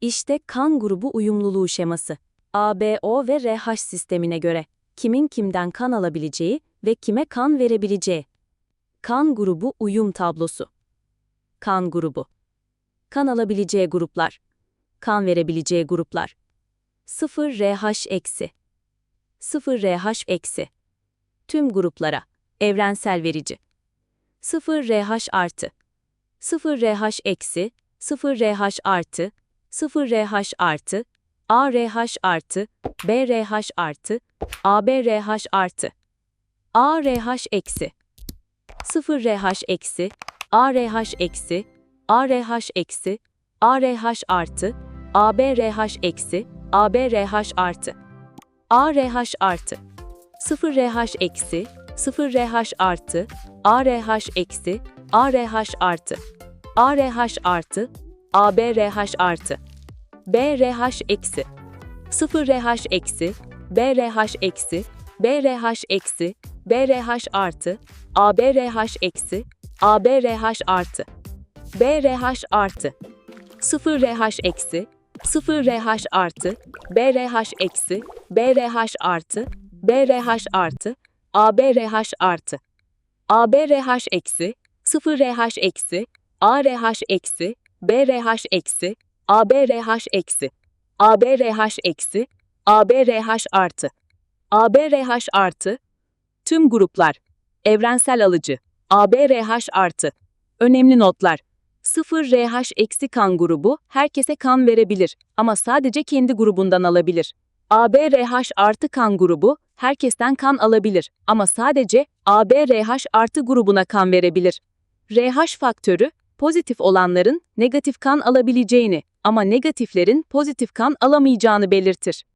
İşte kan grubu uyumluluğu şeması. ABO ve RH sistemine göre kimin kimden kan alabileceği ve kime kan verebileceği. Kan grubu uyum tablosu. Kan grubu. Kan alabileceği gruplar. Kan verebileceği gruplar. 0 RH eksi. 0 RH eksi. Tüm gruplara. Evrensel verici. 0 RH artı. 0 RH eksi. 0 RH artı. 0 RH artı. ARH artı. BRH artı. ABRH artı. ARH eksi. 0 RH eksi. ARH eksi. ARH eksi. ARH artı. ABRH eksi. ABRH artı. ARH artı. 0 RH eksi. 0 RH artı. ARH eksi. ARH artı. ARH artı. ABRH artı. BRH eksi. 0 RH eksi. BRH eksi. BRH eksi. BRH artı. ABRH eksi. ABRH artı. BRH artı. 0 RH eksi. 0 RH artı. BRH eksi. BRH artı. BRH artı. ABRH artı. ABRH eksi. 0 RH eksi. ARH eksi. BRH eksi. ABRH eksi. ABRH eksi. ABRH artı. ABRH artı. Tüm gruplar. Evrensel alıcı. ABRH artı. Önemli notlar. 0 RH eksi kan grubu herkese kan verebilir ama sadece kendi grubundan alabilir. ABRH artı kan grubu herkesten kan alabilir ama sadece ABRH artı grubuna kan verebilir. RH faktörü pozitif olanların negatif kan alabileceğini ama negatiflerin pozitif kan alamayacağını belirtir.